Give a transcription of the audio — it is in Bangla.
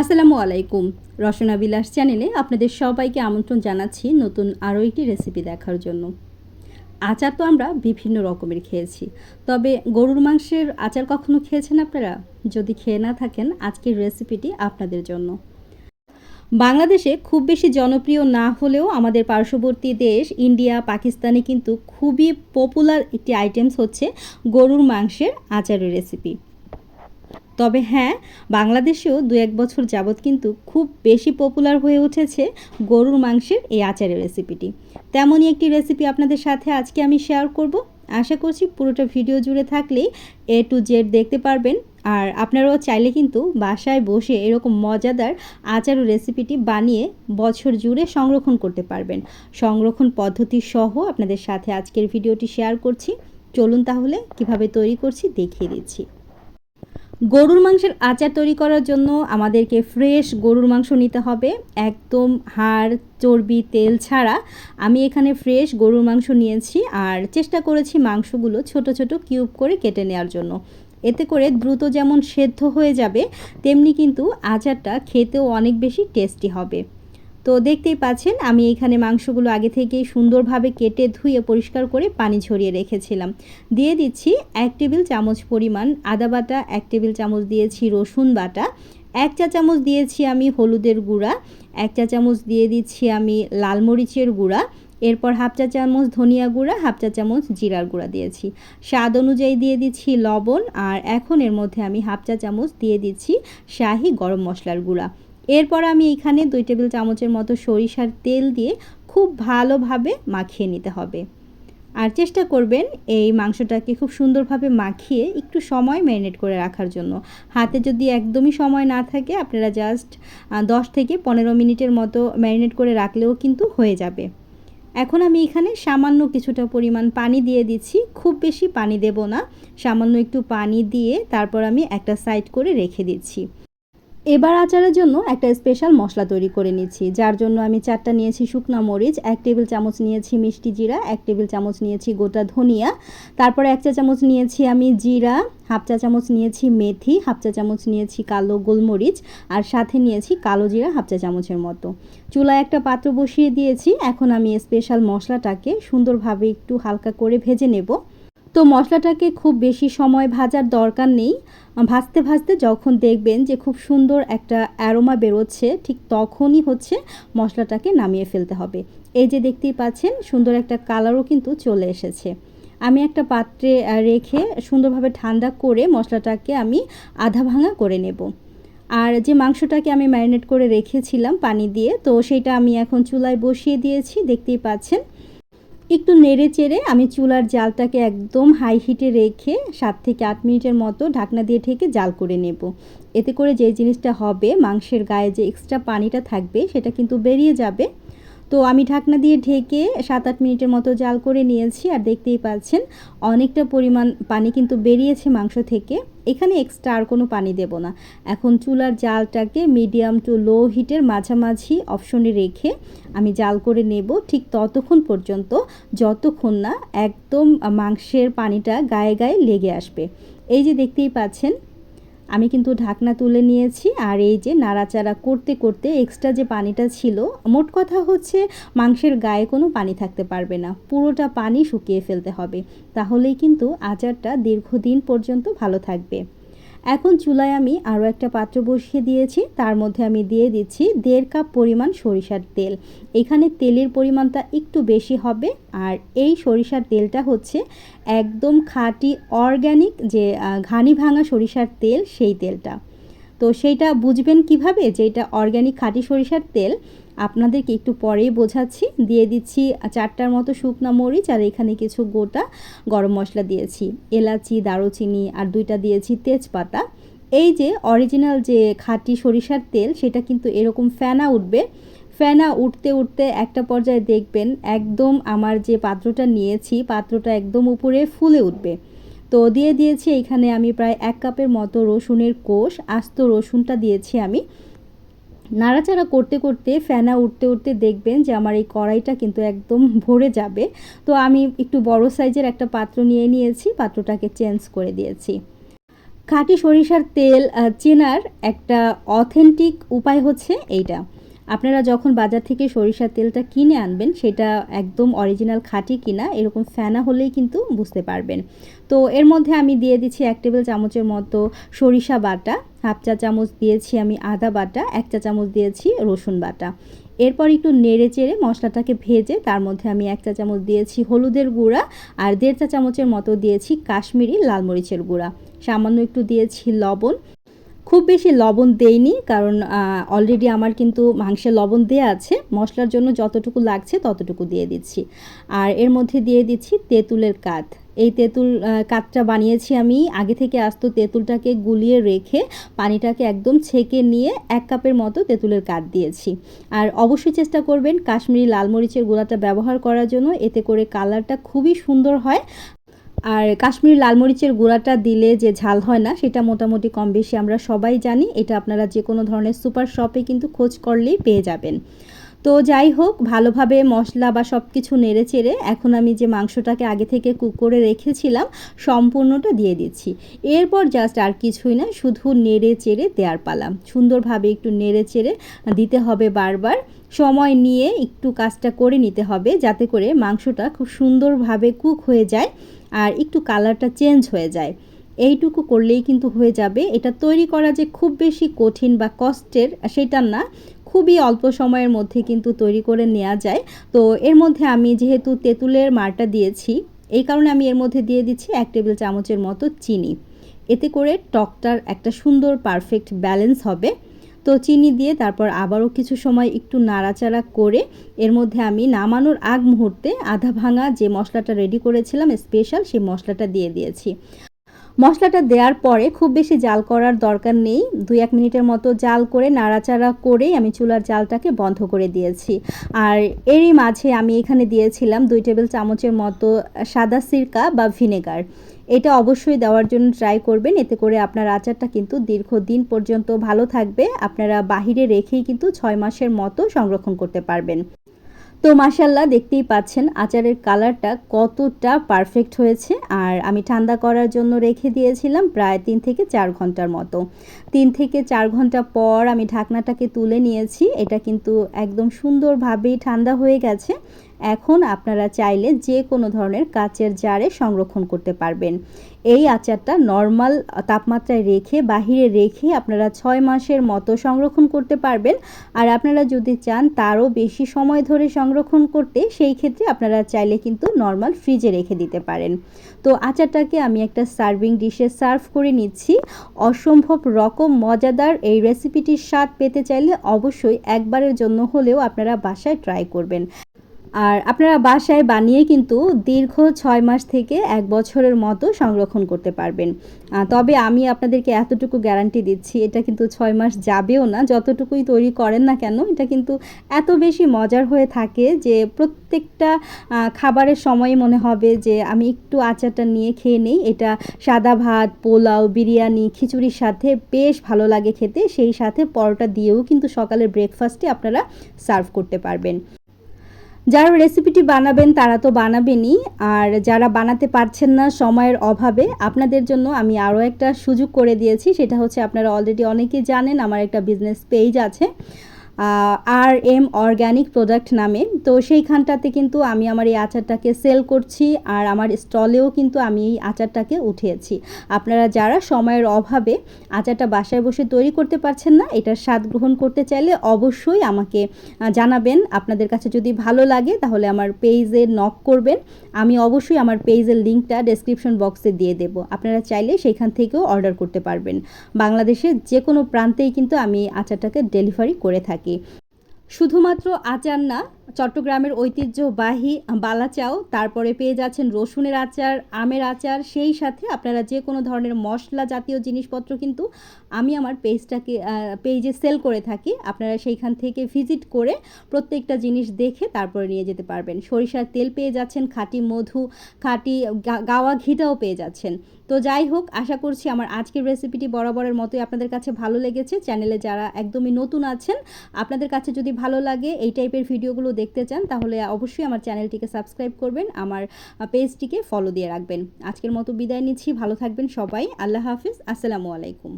আসসালামু আলাইকুম। রসনা বিলাস চ্যানেলে আপনাদের সবাইকে আমন্ত্রণ জানাচ্ছি নতুন আরও একটি রেসিপি দেখার জন্য। আচার তো আমরা বিভিন্ন রকমের খেয়েছি, তবে গরুর মাংসের আচার কখনো খেয়েছেন আপনারা? যদি খেয়ে না থাকেন, আজকের রেসিপিটি আপনাদের জন্য। বাংলাদেশে খুব বেশি জনপ্রিয় না হলেও আমাদের পার্শ্ববর্তী দেশ, ইন্ডিয়া, পাকিস্তানে কিন্তু খুবই পপুলার একটি আইটেমস হচ্ছে গরুর মাংসের আচারের রেসিপি তবে হ্যাঁ বাংলাদেশেও দু এক বছর যাবৎ কিন্তু খুব বেশি পপুলার হয়ে উঠেছে গরুর মাংসের এই আচারের রেসিপিটি তেমনই একটি রেসিপি আপনাদের সাথে আজকে আমি শেয়ার করব। আশা করছি পুরোটা ভিডিও জুড়ে থাকলেই এ টু জেড দেখতে পারবেন। আর আপনারাও চাইলে কিন্তু বাসায় বসে এরকম মজাদার আচার ও রেসিপিটি বানিয়ে বছর জুড়ে সংরক্ষণ করতে পারবেন। সংরক্ষণ পদ্ধতি সহ আপনাদের সাথে আজকের ভিডিওটি শেয়ার করছি। চলুন তাহলে কীভাবে তৈরি করছি দেখিয়ে দিচ্ছি। গরুর মাংসের আচার তৈরি করার জন্য আমাদেরকে ফ্রেশ গরুর মাংস নিতে হবে। একদম হাড়, চর্বি, তেল ছাড়া আমি এখানে ফ্রেশ গরুর মাংস নিয়েছি আর চেষ্টা করেছি মাংসগুলো ছোট ছোট কিউব করে কেটে নেওয়ার জন্য। এতে করে দ্রুত যেমন সেদ্ধ হয়ে যাবে, তেমনি কিন্তু আচারটা খেতেও অনেক বেশি টেস্টি হবে। তো দেখতেই পাচ্ছেন, আমি এখানে মাংসগুলো আগে থেকেই সুন্দরভাবে কেটে ধুয়ে পরিষ্কার করে পানি ঝরিয়ে রেখেছিলাম। দিয়ে দিচ্ছি এক টেবিল চামচ পরিমাণ আদা বাটা, এক টেবিল চামচ দিয়েছি রসুন বাটা, এক চা চামচ দিয়েছি আমি হলুদের গুঁড়া, এক চা চামচ দিয়ে দিচ্ছি আমি লাল মরিচের গুঁড়া, এরপর হাফ চা চামচ ধনিয়া গুঁড়া, হাফ চা চামচ জিরার গুঁড়া দিয়েছি। স্বাদ অনুযায়ী দিয়ে দিচ্ছি লবণ, আর এখন এর মধ্যে আমি হাফ চা চামচ দিয়ে দিচ্ছি শাহি গরম মশলার গুঁড়া। এরপর আমি এখানে দুই টেবিল চামচের মতো সরিষার তেল দিয়ে খুব ভালোভাবে মাখিয়ে নিতে হবে। আর চেষ্টা করবেন এই মাংসটাকে খুব সুন্দরভাবে মাখিয়ে একটু সময় ম্যারিনেট করে রাখার জন্য। হাতে যদি একদমই সময় না থাকে, আপনারা জাস্ট দশ থেকে পনেরো মিনিটের মতো ম্যারিনেট করে রাখলেও কিন্তু হয়ে যাবে। এখন আমি এখানে সামান্য কিছুটা পরিমাণ পানি দিয়ে দিচ্ছি। খুব বেশি পানি দেব না। সামান্য একটু পানি দিয়ে তারপর আমি একটা সাইড করে রেখে দিচ্ছি। এবার আচারের জন্য একটা স্পেশাল মশলা তৈরি করে নিচ্ছি, যার জন্য আমি চারটা নিয়েছি শুকনা মরিচ, এক টেবিল চামচ নিয়েছি মিষ্টি জিরা, এক টেবিল চামচ নিয়েছি গোটা ধনিয়া, তারপরে এক চা চামচ নিয়েছি আমি জিরা, হাফ চা চামচ নিয়েছি মেথি, হাফ চা চামচ নিয়েছি কালো গোলমরিচ, আর সাথে নিয়েছি কালো জিরা হাফ চা চামচের মতো। চুলায় একটা পাত্র বসিয়ে দিয়েছি, এখন আমি স্পেশাল মশলাটাকে সুন্দরভাবে একটু হালকা করে ভেজে নেব। তো মশলাটাকে খুব বেশি সময় ভাজার দরকার নেই। ভাজতে ভাজতে যখন দেখবেন যে খুব সুন্দর একটা অ্যারোমা বেরোচ্ছে, ঠিক তখনই হচ্ছে মশলাটাকে নামিয়ে ফেলতে হবে। এই যে দেখতেই পাচ্ছেন, সুন্দর একটা কালারও কিন্তু চলে এসেছে। আমি একটা পাত্রে রেখে সুন্দরভাবে ঠান্ডা করে মশলাটাকে আমি আধা ভাঙা করে নেব। আর যে মাংসটাকে আমি ম্যারিনেট করে রেখেছিলাম পানি দিয়ে, তো সেটা আমি এখন চুলায় বসিয়ে দিয়েছি। দেখতেই পাচ্ছেন একটু নেড়ে চেড়ে আমি চুলার জালটাকে একদম হাই হিটে রেখে সাত থেকে আট মিনিটের মতো ঢাকনা দিয়ে ঠেকে জাল করে নেব। এতে করে যে জিনিসটা হবে, মাংসের গায়ে যে এক্সট্রা পানিটা থাকবে, সেটা কিন্তু বেরিয়ে যাবে। তো আমি ঢাকনা দিয়ে ঢেকে সাত আট মিনিটের মতো জাল করে নিয়েছি আর দেখতেই পাচ্ছেন অনেকটা পরিমাণ পানি কিন্তু বেরিয়েছে মাংস থেকে। এখানে এক্সট্রা আর কোনো পানি দেব না। এখন চুলার জালটাকে মিডিয়াম টু লো হিটের মাঝামাঝি অপশনে রেখে আমি জাল করে নেব ঠিক ততক্ষণ পর্যন্ত, যতক্ষণ না একদম মাংসের পানিটা গায়ে গায়ে লেগে আসবে। এই যে দেখতেই পাচ্ছেন আমি কিন্তু ঢাকনা তুলে নিয়েছি আর এই যে নাড়াচাড়া করতে করতে এক্সট্রা যে পানিটা ছিল, মোট কথা হচ্ছে মাংসের গায়ে কোনো পানি থাকতে পারবে না। পুরোটা পানি শুকিয়ে ফেলতে হবে। তাহলেই কিন্তু আচারটা দীর্ঘদিন পর্যন্ত ভালো থাকবে। এখন চুলায় আমি আরও একটা পাত্র বসিয়ে দিয়েছি। তার মধ্যে আমি দিয়ে দিচ্ছি দেড় কাপ পরিমাণ সরিষার তেল। এখানে তেলের পরিমাণটা একটু বেশি হবে। আর এই সরিষার তেলটা হচ্ছে একদম খাঁটি অর্গ্যানিক যে ঘানি ভাঙা সরিষার তেল, সেই তেলটা। তো সেইটা বুঝবেন কীভাবে যে, এটা অর্গ্যানিক খাঁটি সরিষার তেল? আপনাদেরকে একটু পরেই বোঝাচ্ছি। দিয়ে দিচ্ছি চারটার মতো শুকনা মরিচ আর এখানে কিছু গোটা গরম মশলা দিয়েছি। এলাচি, দারুচিনি আর দুইটা দিয়েছি তেজপাতা। এই যে অরিজিনাল যে খাঁটি সরিষার তেল, সেটা কিন্তু এরকম ফেনা উঠবে। ফেনা উঠতে উঠতে একটা পর্যায়ে দেখবেন একদম আমার যে পাত্রটা নিয়েছি, পাত্রটা একদম উপরে ফুলে উঠবে। তো দিয়ে দিয়েছি এখানে আমি প্রায় এক কাপের মতো রসুনের কোষ, আস্ত রসুনটা দিয়েছি আমি। নাড়াচাড়া করতে করতে ফ্যানা উঠতে উঠতে দেখবেন যে আমার এই কড়াইটা কিন্তু একদম ভরে যাবে। তো আমি একটু বড় সাইজের একটা পাত্র নিয়ে নিয়েছি, পাত্রটাকে চেঞ্জ করে দিয়েছি। খাঁটি সরিষার তেল চেনার একটা অথেন্টিক উপায় হচ্ছে এইটা। আপনারা যখন বাজার থেকে সরিষার তেলটা কিনে আনবেন, সেটা একদম অরিজিনাল খাঁটি কিনা, এরকম ফেনা হলেই কিন্তু বুঝতে পারবেন। তো এর মধ্যে আমি দিয়ে দিচ্ছি এক টেবিল চামচের মতো সরিষা বাটা, হাফ চা চামচ দিয়েছি আমি আদা বাটা, এক চা চামচ দিয়েছি রসুন বাটা। এরপর একটু নেড়ে চেড়ে মশলাটাকে ভেজে, তার মধ্যে আমি এক চা চামচ দিয়েছি হলুদের গুঁড়া আর দেড় চা চামচের মতো দিয়েছি কাশ্মীরি লাল মরিচের গুঁড়া। সামান্য একটু দিয়েছি লবণ। খুব বেশি লবণ দেইনি, কারণ অলরেডি আমার কিন্তু মাংসে লবণ দেওয়া আছে। মশলার জন্য যতটুকু লাগছে ততটুকু দিয়ে দিচ্ছি। আর এর মধ্যে দিয়ে দিচ্ছি তেঁতুলের কাঠ এই তেঁতুল কাঠটা বানিয়েছি আমি। আগে থেকে আসতো তেঁতুলটাকে গুলিয়ে রেখে পানিটাকে একদম ছেঁকে নিয়ে এক কাপের মতো তেঁতুলের কাঠ দিয়েছি। আর অবশ্যই চেষ্টা করবেন কাশ্মীরি লাল মরিচের গুঁড়াটা ব্যবহার করার জন্য। এতে করে কালারটা খুবই সুন্দর হয়। আর কাশ্মীর লাল মরিচের গুঁড়াটা দিলে যে ঝাল হয় না, সেটা মোটামুটি কম বেশি আমরা সবাই জানি। এটা আপনারা যে কোনো ধরনের সুপার শপে কিন্তু খোঁজ করলেই পেয়ে যাবেন। তো যাই হোক, ভালোভাবে মশলা বা সব কিছু নেড়ে চেড়ে এখন আমি যে মাংসটাকে আগে থেকে কুক করে রেখেছিলাম, সম্পূর্ণটা দিয়ে দিচ্ছি। এরপর জাস্ট আর কিছুই না, শুধু নেড়ে চেড়ে দেওয়ার পালাম সুন্দরভাবে একটু নেড়ে চেড়ে দিতে হবে বারবার। সময় নিয়ে একটু কাজটা করে নিতে হবে, যাতে করে মাংসটা খুব সুন্দরভাবে কুক হয়ে যায়। আর একটু কালারটা চেঞ্জ হয়ে যায়। এইটুকু করলেই কিন্তু হয়ে যাবে। এটা তৈরি করা যে খুব বেশি কঠিন বা কষ্টের সেটা না, খুবই অল্প সময়ের মধ্যে কিন্তু তৈরি করে নেওয়া যায়। তো এর মধ্যে আমি যেহেতু তেঁতুলের মারটা দিয়েছি, এই কারণে আমি এর মধ্যে দিয়ে দিচ্ছি এক টেবিল চামচের মতো চিনি। এতে করে টকটার একটা সুন্দর পারফেক্ট ব্যালেন্স হবে। তো চিনি দিয়ে তারপর আবারও কিছু সময় একটু নাড়াচাড়া করে এর মধ্যে আমি নামানোর আগ মুহূর্তে আধা ভাঙা যে মশলাটা রেডি করেছিলাম স্পেশাল সেই মশলাটা দিয়ে দিয়েছি। মশলাটা দেওয়ার পরে খুব বেশি জাল করার দরকার নেই, দুই এক মিনিটের মতো জাল করে নাড়াচাড়া করেই আমি চুলার জালটাকে বন্ধ করে দিয়েছি। আর এরই মাঝে আমি এখানে দিয়েছিলাম দুই টেবিল চামচের মতো সাদা সিরকা বা ভিনেগার। এটা অবশ্যই দেওয়ার জন্য ট্রাই করবেন। এতে করে আপনার আচারটা কিন্তু দীর্ঘদিন পর্যন্ত ভালো থাকবে। আপনারা বাহিরে রেখেই কিন্তু ছয় মাসের মতো সংরক্ষণ করতে পারবেন। তো মাসাল্লাহ দেখতেই পাচ্ছেন আচারের কালারটা কতটা পারফেক্ট হয়েছে। আর আমি ঠান্ডা করার জন্য রেখে দিয়েছিলাম প্রায় তিন থেকে চার ঘণ্টার মতো। তিন থেকে চার ঘণ্টা পর আমি ঢাকনাটাকে তুলে নিয়েছি। এটা কিন্তু একদম সুন্দরভাবেই ঠান্ডা হয়ে গেছে। এখন আপনারা চাইলে যে কোনো ধরনের কাচের জারে সংরক্ষণ করতে পারবেন। এই আচারটা নর্মাল তাপমাত্রায় রেখে, বাহিরে রেখে আপনারা ছয় মাসের মতো সংরক্ষণ করতে পারবেন। আর আপনারা যদি চান তারও বেশি সময় ধরে সংরক্ষণ করতে, সেই ক্ষেত্রে আপনারা চাইলে কিন্তু নর্মাল ফ্রিজে রেখে দিতে পারেন। তো আচারটাকে আমি একটা সার্ভিং ডিশে সার্ভ করে নিচ্ছি। অসম্ভব রকম মজাদার এই রেসিপিটির স্বাদ পেতে চাইলে অবশ্যই একবারের জন্য হলেও আপনারা বাসায় ট্রাই করবেন। আর আপনারা বাসায় বানিয়ে কিন্তু দীর্ঘ ছয় মাস থেকে এক বছরের মতো সংরক্ষণ করতে পারবেন। তবে আমি আপনাদেরকে এতটুকু গ্যারান্টি দিচ্ছি, এটা কিন্তু ছয় মাস যাবেও না, যতটুকুই তৈরি করেন না কেন, এটা কিন্তু এত বেশি মজার হয়ে থাকে যে প্রত্যেকটা খাবারের সময় মনে হবে যে আমি একটু আচারটা নিয়ে খেয়ে নিই, এটা সাদা ভাত, পোলাও, বিরিয়ানি, খিচুড়ির সাথে বেশ ভালো লাগে খেতে, সেই সাথে পরোটা দিয়েও কিন্তু সকালের ব্রেকফাস্টে আপনারা সার্ভ করতে পারবেন। যারা রেসিপিটি বানাবেন তারা তো বানাবেনই। আর যারা বানাতে পারছেন না সময়ের অভাবে, আপনাদের জন্য আমি আরও একটা সুযোগ করে দিয়েছি। সেটা হচ্ছে আপনারা অলরেডি অনেকেই জানেন, আমার একটা বিজনেস পেজ আছে। আর এম অর্গ্যানিক প্রোডাক্ট নামে। তো সেইখানটাতে কিন্তু আমি আমার এই আচারটাকে সেল করছি আর আমার স্টলেও কিন্তু আমি এই আচারটাকে উঠিয়েছি। আপনারা যারা সময়ের অভাবে আচারটা বাসায় বসে তৈরি করতে পারছেন না, এটার স্বাদ গ্রহণ করতে চাইলে অবশ্যই আমাকে জানাবেন। আপনাদের কাছে যদি ভালো লাগে তাহলে আমার পেজে নক করবেন। আমি অবশ্যই আমার পেজের লিঙ্কটা ডেসক্রিপশন বক্সে দিয়ে দেব। আপনারা চাইলে সেইখান থেকেও অর্ডার করতে পারবেন। বাংলাদেশের যে কোনো প্রান্তেই কিন্তু আমি আচারটাকে ডেলিভারি করে থাকি। শুধুমাত্র আচার না, চট্টগ্রামের ঐতিহ্যবাহী বালাচাও, তারপরে পেয়ে যাচ্ছেন রসুনের আচার, আমের আচার, সেই সাথে আপনারা যে কোনো ধরনের মশলা জাতীয় জিনিসপত্র কিন্তু আমি আমার পেজটাকে পেজে সেল করে থাকি। আপনারা সেইখান থেকে ভিজিট করে প্রত্যেকটা জিনিস দেখে তারপরে নিয়ে যেতে পারবেন। সরিষার তেল পেয়ে যাচ্ছেন, খাঁটি মধু, খাঁটি গাওয়া ঘিটাও পেয়ে যাচ্ছেন। তো যাই হোক, আশা করছি আমার আজকের রেসিপিটি বরাবরের মতোই আপনাদের কাছে ভালো লেগেছে। চ্যানেলে যারা একদমই নতুন আছেন, আপনাদের কাছে যদি ভালো লাগে এই টাইপের ভিডিওগুলো দেখতে চান, তাহলে অবশ্যই আমার চ্যানেলটিকে সাবস্ক্রাইব করবেন, আমার পেজটিকে ফলো দিয়ে রাখবেন। আজকের মতো বিদায় নিচ্ছি, ভালো থাকবেন সবাই, আল্লাহ হাফিজ, আসসালামু আলাইকুম।